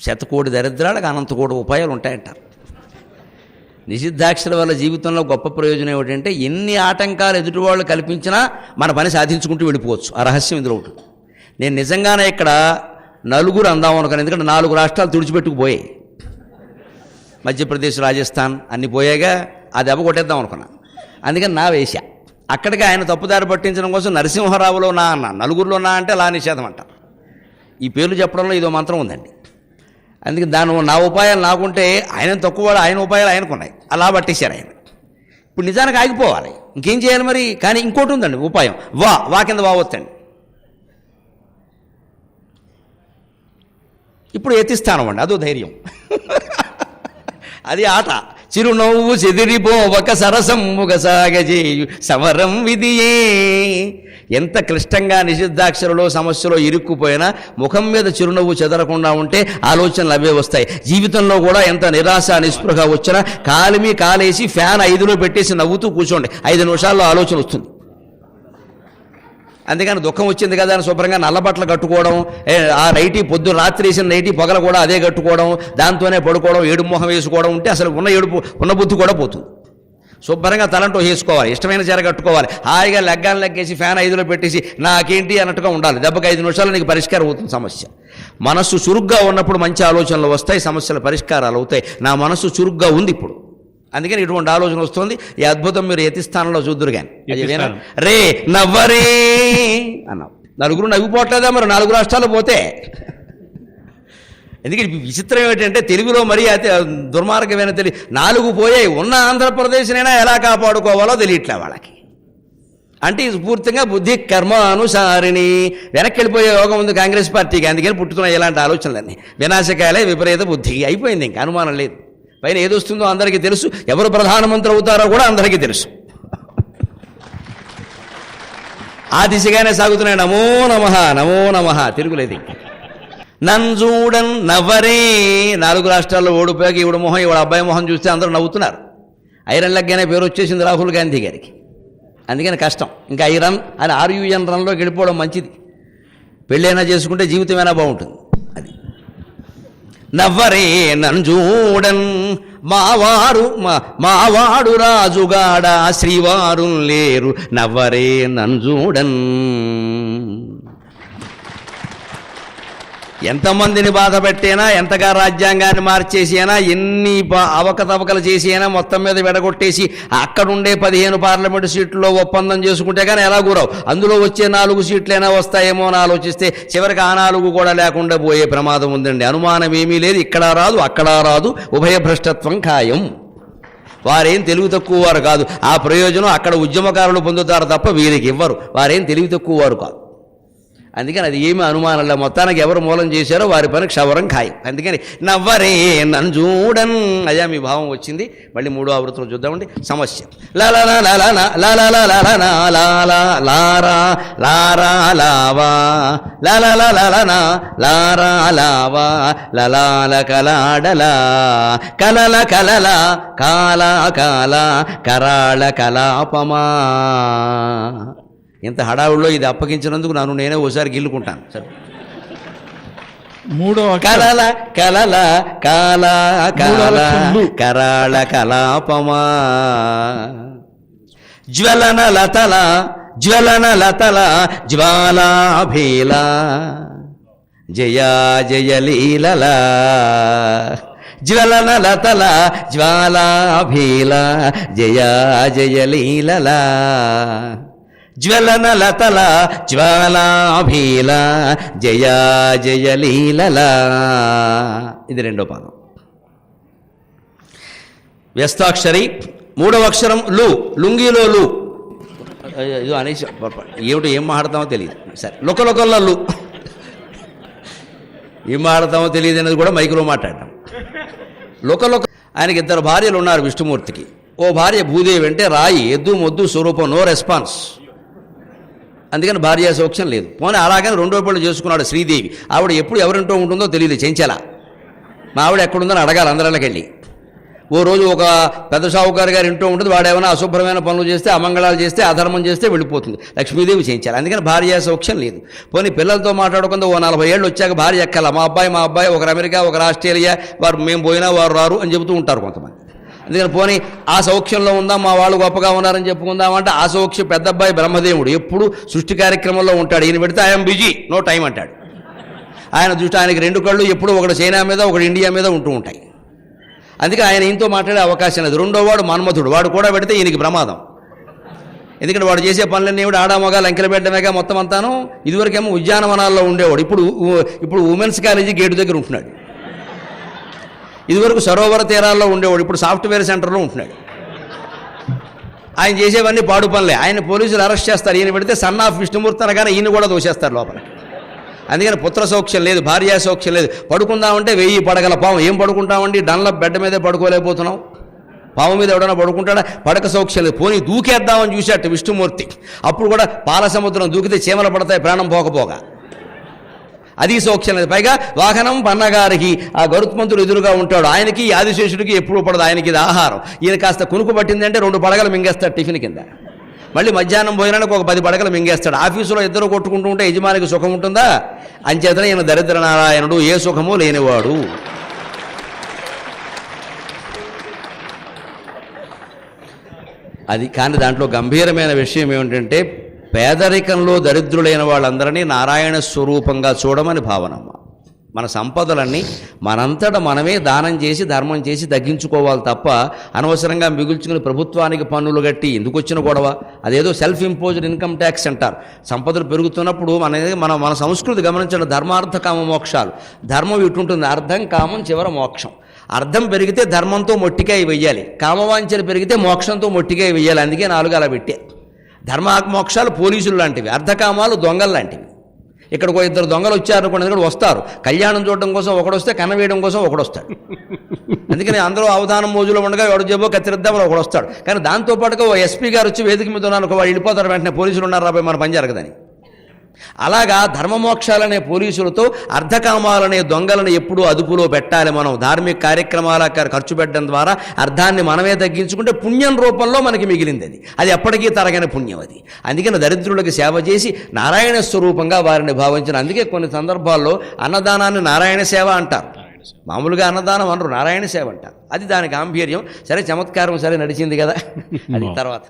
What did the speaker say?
శతకోటి దరిద్రాలకు అనంతకోటి ఉపాయాలు ఉంటాయంటారు. నిషిద్ధాక్షల వల్ల జీవితంలో గొప్ప ప్రయోజనం ఏమిటంటే ఎన్ని ఆటంకాలు ఎదుటివాళ్ళు కల్పించినా మన పని సాధించుకుంటూ వెళ్ళిపోవచ్చు. ఆ రహస్యం ఇందులో ఉంటుంది. నేను నిజంగానే ఇక్కడ నలుగురు అందాం అనుకున్నాను. ఎందుకంటే నాలుగు రాష్ట్రాలు తుడిచిపెట్టుకుపోయాయి. మధ్యప్రదేశ్ రాజస్థాన్ అన్ని పోయాగా ఆ దెబ్బ కొట్టేద్దాం అనుకున్నా అందుకని నా వేశా అక్కడికి ఆయన తప్పుదారి పట్టించడం కోసం నరసింహరావులో నా అన్న నలుగురిలో నా అంటే లా నిషేధం అంటారు. ఈ పేర్లు చెప్పడంలో ఇదో మంత్రం ఉందండి. అందుకే దాని నా ఉపాయాలు నాకుంటే ఆయన తక్కువ ఆయన ఉపాయాలు ఆయనకు ఉన్నాయి అలా పట్టేశారు ఆయన. ఇప్పుడు నిజానికి ఆగిపోవాలి. ఇంకేం చేయాలి మరి? కానీ ఇంకోటి ఉందండి ఉపాయం. వా వా కింద వావొత్తండి ఇప్పుడు ఎత్తిస్తానం అండి అదో ధైర్యం. అది ఆట. చిరునవ్వు చెదిరిపోవక సరసమ్ముగ సాగజేయు సమరం విధియే. ఎంత క్లిష్టంగా నిషిద్ధాక్షరలో సమస్యలో ఇరుక్కుపోయినా ముఖం మీద చిరునవ్వు చెదరకుండా ఉంటే ఆలోచనలు అవే వస్తాయి. జీవితంలో కూడా ఎంత నిరాశ నిస్పృహ వచ్చినా కాలిమి కాలేసి ఫ్యాన్ ఐదులో పెట్టేసి నవ్వుతూ కూర్చోండి. ఐదు నిమిషాల్లో ఆలోచన వస్తుంది. అందుకని దుఃఖం వచ్చింది కదా అని శుభ్రంగా నల్లబట్టలు కట్టుకోవడం ఆ నైటీ పొద్దు రాత్రి వేసిన నైటీ పొగలు కూడా అదే కట్టుకోవడం దాంతోనే పడుకోవడం ఏడు మొహం వేసుకోవడం ఉంటే అసలు ఉన్న ఏడుపు ఉన్న బుద్ధి కూడా పోతుంది. శుభ్రంగా తలంటూ వేసుకోవాలి ఇష్టమైన చీర కట్టుకోవాలి హాయిగా లెగ్గాన్ని లెగ్గేసి ఫ్యాన్ ఐదులో పెట్టేసి నాకేంటి అన్నట్టుగా ఉండాలి. దెబ్బకి ఐదు నిమిషాలు నీకు పరిష్కారం అవుతుంది సమస్య. మనస్సు చురుగ్గా ఉన్నప్పుడు మంచి ఆలోచనలు వస్తాయి సమస్యల పరిష్కారాలు అవుతాయి. నా మనస్సు చురుగ్గా ఉంది ఇప్పుడు. అందుకని ఇటువంటి ఆలోచన వస్తుంది. ఈ అద్భుతం మీరు యతి స్థానంలో చూద్దరు కానీ. రే నవ్వరే అన్నాం నలుగురు నవ్వుపోవట్లేదా మరి? నాలుగు రాష్ట్రాలు పోతే. ఎందుకంటే విచిత్రం ఏమిటంటే తెలుగులో మరీ అతి దుర్మార్గమైన తెలి నాలుగు పోయాయి. ఉన్న ఆంధ్రప్రదేశ్నైనా ఎలా కాపాడుకోవాలో తెలియట్లే వాళ్ళకి. అంటే ఇది పూర్తిగా బుద్ధి కర్మ అనుసారిణి వెనక్కి వెళ్ళిపోయే యోగం ఉంది కాంగ్రెస్ పార్టీకి. అందుకని పుట్టుతున్నాయి ఇలాంటి ఆలోచనలన్నీ. వినాశకాలే విపరీత బుద్ధి. అయిపోయింది ఇంకా. అనుమానం లేదు. పైన ఏదొస్తుందో అందరికీ తెలుసు. ఎవరు ప్రధానమంత్రి అవుతారో కూడా అందరికీ తెలుసు. ఆ దిశగానే సాగుతున్నాయి. నమో నమ నమో నమ. తిరుగులేదు నంజూడన్ నవ్వరే. నాలుగు రాష్ట్రాల్లో ఓడిపోయాక ఇవిడ మొహం ఇవిడ అబ్బాయి మొహం చూస్తే అందరూ నవ్వుతున్నారు. ఐరన్ లెగ్గానే పేరు వచ్చేసింది రాహుల్ గాంధీ గారికి. అందుకని కష్టం. ఇంకా ఐరన్ అని ఆర్యుఎన్ రన్లోకి వెళ్ళిపోవడం మంచిది. పెళ్ళైనా చేసుకుంటే జీవితమైనా బాగుంటుంది. నవ్వరే నంజూడన్ మావారు మా- మావాడు రాజుగాడా శ్రీవారు లేరు. నవ్వరే నంజూడన్ ఎంతమందిని బాధ పెట్టినా ఎంతగా రాజ్యాంగాన్ని మార్చేసినా ఎన్ని అవకతవకలు చేసి అయినా మొత్తం మీద విడగొట్టేసి అక్కడుండే పదిహేను పార్లమెంటు సీట్లలో ఒప్పందం చేసుకుంటే కానీ ఎలా గురవు? అందులో వచ్చే నాలుగు సీట్లైనా వస్తాయేమో అని ఆలోచిస్తే చివరికి ఆ నాలుగు కూడా లేకుండా పోయే ప్రమాదం ఉందండి. అనుమానం ఏమీ లేదు. ఇక్కడ రాదు అక్కడ రాదు. ఉభయ భ్రష్టత్వం ఖాయం. వారేం తెలివి తక్కువ వారు కాదు. ఆ ప్రయోజనం అక్కడ ఉద్యమకారులు పొందుతారు తప్ప వీరికి ఇవ్వరు. వారేం తెలివి తక్కువ వారు కాదు. అందుకని అది ఏమి అనుమానంలో మొత్తానికి ఎవరు మూలం చేశారో వారి పని క్షవరం ఖాయం అందుకని నవ్వరే నన్ను చూడన్ అయ్యా మీ భావం వచ్చింది మళ్ళీ మూడో ఆవృత్తులు చూద్దామండి సమస్య లాలా లాలా లాలా లారా లారా లావా లాలా లారా లావా లలాల కలాడలా కలల కలల కాలా కాలా కరాళ కలాపమా ఇంత హడావుల్లో ఇది అప్పగించినందుకు నన్ను నేనే ఓసారి గిల్లుకుంటాను. సరే. మూడో అక్షరం. కలల కలల కాల కాల మూడవ కరాళ కలాపమా. జ్వలన లతల జ్వలన లతల జ్వాలాభీల. జయా జయ లీలల. జ్వలన లతల జ్వాలాభీల. జయా జయ లీలల జ్వలన లతల జ్వాలాభీల జయా జయలీల ఇది రెండో పాదం. వ్యస్తాక్షరి మూడవ అక్షరం లు లుంగిలో లు. ఇదో అనేసి ఏమిటో ఏం మాట్లాడతామో తెలియదు. సరే లొకలొకల్లో లు. ఏం మాట్లాడతామో తెలియదు అనేది కూడా మైకులో మాట్లాడటం లొకలొక ఆయనకి ఇద్దరు భార్యలు ఉన్నారు విష్ణుమూర్తికి. ఓ భార్య భూదేవి అంటే రాయి ఎద్దు మొద్దు స్వరూపం నో రెస్పాన్స్ అందుకని భార్య సౌఖ్యం లేదు. పోనీ అలాగని రెండో పెళ్ళి చేసుకున్నాడు శ్రీదేవి. ఆవిడ ఎప్పుడు ఎవరింటో ఉంటుందో తెలియదు చెంచల. మా ఆవిడ ఎక్కడుందని అడగాలి అందరికెళ్ళి ఓ రోజు ఒక పెద్ద షావుకారు గారు ఇంట్లో ఉంటుంది వాడు ఏమైనా అశుభ్రమైన పనులు చేస్తే అమంగళాలు చేస్తే అధర్మం చేస్తే వెళ్ళిపోతుంది. లక్ష్మీదేవి చేయించాలి అందుకని భార్య సౌఖ్యం లేదు. పోనీ పిల్లలతో మాట్లాడకుండా ఓ నలభై ఏళ్ళు వచ్చాక భార్య ఎక్కాల? మా అబ్బాయి మా అబ్బాయి ఒకరు అమెరికా ఒకరు ఆస్ట్రేలియా వారు మేము పోయినా వారు రారు అని చెబుతూ ఉంటారు కొంతమంది. అందుకని పోనీ ఆ సౌఖ్యంలో ఉందాం మా వాళ్ళు గొప్పగా ఉన్నారని చెప్పుకుందామంటే ఆ సౌఖ్యం పెద్ద అబ్బాయి బ్రహ్మదేవుడు ఎప్పుడు సృష్టి కార్యక్రమంలో ఉంటాడు. ఈయన పెడితే ఐఎమ్ బిజీ నో టైం అంటాడు. ఆయన దృష్టి ఆయనకి రెండు కళ్ళు ఎప్పుడు ఒకటి చైనా మీద ఒకటి ఇండియా మీద ఉంటూ ఉంటాయి. అందుకే ఆయన ఈయనతో మాట్లాడే అవకాశం లేదు. రెండో వాడు మన్మథుడు వాడు కూడా పెడితే ఈయనకి ప్రమాదం. ఎందుకంటే వాడు చేసే పనులన్నీ కూడా ఆడామగా లంకెలు పెట్టడమేగా మొత్తం అంతాను. ఇదివరకేమో ఉద్యానవనాల్లో ఉండేవాడు. ఇప్పుడు ఇప్పుడు ఉమెన్స్ కాలేజీ గేటు దగ్గర ఉంటున్నాడు. ఇదివరకు సరోవర తీరాల్లో ఉండేవాడు ఇప్పుడు సాఫ్ట్వేర్ సెంటర్లో ఉంటున్నాడు. ఆయన చేసేవన్నీ పాడు పనులే. ఆయన పోలీసులు అరెస్ట్ చేస్తారు ఈయన పెడితే సన్ ఆఫ్ విష్ణుమూర్తి అనగానే ఈయన కూడా దోషేస్తారు లోపల. అందుకని పుత్ర సౌఖ్యం లేదు భార్యా సౌఖ్యం లేదు. పడుకుందామంటే వెయ్యి పడగల పాము. ఏం పడుకుంటామండి? డన్ల బెడ్ మీదే పడుకోలేకపోతున్నాం. పాము మీద ఎవడన్నా పడుకుంటాడా? పడక సౌఖ్యం లేదు. పోనీ దూకేద్దామని చూశాట విష్ణుమూర్తి. అప్పుడు కూడా పాల సముద్రం దూకితే చీమలు పడతాయి ప్రాణం పోకపోగా. అది సౌఖ్యం లేదు. పైగా వాహనం పన్నగారికి ఆ గరుత్మంతుడు ఎదురుగా ఉంటాడు. ఆయనకి ఆదిశేషుడికి ఎప్పుడు పడదు. ఆయనకి ఇది ఆహారం. ఈయన కాస్త కునుకు పట్టిందంటే రెండు పడగలు మింగేస్తాడు టిఫిన్ కింద. మళ్ళీ మధ్యాహ్నం భోజనానికి ఒక పది పడగలు మింగేస్తాడు. ఆఫీసులో ఇద్దరు కొట్టుకుంటూ ఉంటే యజమానికి సుఖం ఉంటుందా? అంచేతన ఈయన దరిద్ర నారాయణుడు ఏ సుఖము లేనివాడు. అది కానీ దాంట్లో గంభీరమైన విషయం ఏమిటంటే పేదరికంలో దరిద్రులైన వాళ్ళందరినీ నారాయణ స్వరూపంగా చూడమని భావనమ్మ. మన సంపదలన్నీ మనంతట మనమే దానం చేసి ధర్మం చేసి తగ్గించుకోవాలి తప్ప అనవసరంగా మిగుల్చుకుని ప్రభుత్వానికి పన్నులు కట్టి ఎందుకు వచ్చిన గొడవ? అదేదో సెల్ఫ్ ఇంపోజ్డ్ ఇన్కమ్ ట్యాక్స్ అంటారు. సంపదలు పెరుగుతున్నప్పుడు మన మన మన సంస్కృతి గమనించండి ధర్మార్థ కామ మోక్షాలు. ధర్మం ఇటుంటుంది అర్థం కామం చివర మోక్షం. అర్థం పెరిగితే ధర్మంతో మొట్టికాయ వెయ్యాలి కామవాంఛలు పెరిగితే మోక్షంతో మొట్టికాయ వెయ్యాలి అందుకే నాలుగు అలా పెట్టే. ధర్మమోక్షాలు పోలీసులు లాంటివి అర్ధకామాలు దొంగలు లాంటివి. ఇక్కడ ఒక ఇద్దరు దొంగలు వచ్చారనుకోండి ఎందుకంటే వస్తారు. కళ్యాణం చూడడం కోసం ఒకడు వస్తే కన్న వేయడం కోసం ఒకడు వస్తాడు అందుకని అందరూ అవధానం మోజులో ఉండగా ఎవడు జేబో కత్తిరిద్దామని ఒకడు వస్తాడు కానీ దాంతోపాటుగా ఓ ఎస్పీ గారు వచ్చి వేదిక మీద ఉన్నారు వాళ్ళు వెళ్ళిపోతారు వెంటనే పోలీసులు ఉన్నారు రాబోయే మన పని జరగదని. అలాగా ధర్మమోక్షాలనే పోలీసులతో అర్ధకామాలనే దొంగలను ఎప్పుడూ అదుపులో పెట్టాలి మనం. ధార్మిక కార్యక్రమాల ఖర్చు పెట్టడం ద్వారా అర్థాన్ని మనమే తగ్గించుకుంటే పుణ్యం రూపంలో మనకి మిగిలింది అది అది ఎప్పటికీ తరగని పుణ్యం అది. అందుకని దరిద్రులకు సేవ చేసి నారాయణ స్వరూపంగా వారిని భావించిన. అందుకే కొన్ని సందర్భాల్లో అన్నదానాన్ని నారాయణ సేవ అంటారు. మామూలుగా అన్నదానం అనరు నారాయణ సేవ అంటారు. అది దాని గాంభీర్యం. సరే చమత్కారం సరే నడిచింది కదా. అది తర్వాత.